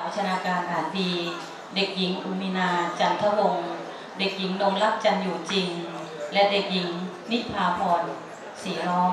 าวชนาการอ่านดี เด็กหญิงอุมินาจันทวงศ์เด็กหญิงนงรักจันอยู่จริง และเด็กหญิงนิพาพรสีร้อง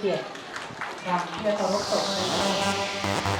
เกียรติอย่างที่เคารพศ